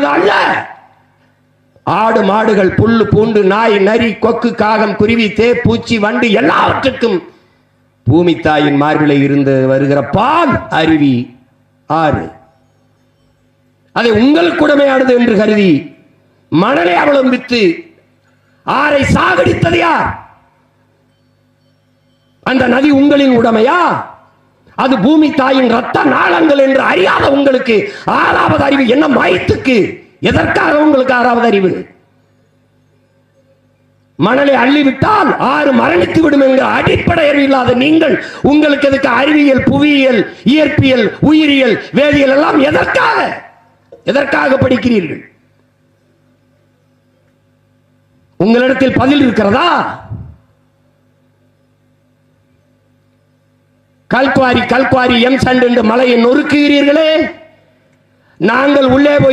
அல்ல. ஆடு மாடுகள் புல்லு பூண்டு நாய் நரி கொக்கு காகம் குருவி தே பூச்சி வண்டு எல்லாவற்றுக்கும் பூமி தாயின் மார்பிலே இருந்து வருகிற பால் அருவி ஆறு. அதை உங்கள் குடமையானது என்று கருதி மணலை அவலம்பித்து ஆரை சாகடித்தது யார்? அந்த நதி உங்களின் உடமையா? அது பூமி தாயின் ரத்த நாளங்கள் என்று அறியாத உங்களுக்கு ஆறாவது அறிவு என்ன மயத்துக்கு? எதற்காக உங்களுக்கு ஆறாவது அறிவு? மணலை அள்ளிவிட்டால் ஆறு மரணித்து விடும் என்ற அடிப்படை அறிவு இல்லாத நீங்கள் உங்களுக்கு எதுக்கு அறிவியல் புவியியல் இயற்பியல் உயிரியல் வேதியியல் எல்லாம் எதற்காக? எதற்காக படிக்கிறீர்கள்? உங்களிடத்தில் பதில் இருக்கிறதா? கல்குவாரி கல்குவாரி எம் சண்டு மலையை நொறுக்குகிறீர்களே. நாங்கள் உள்ளே போய்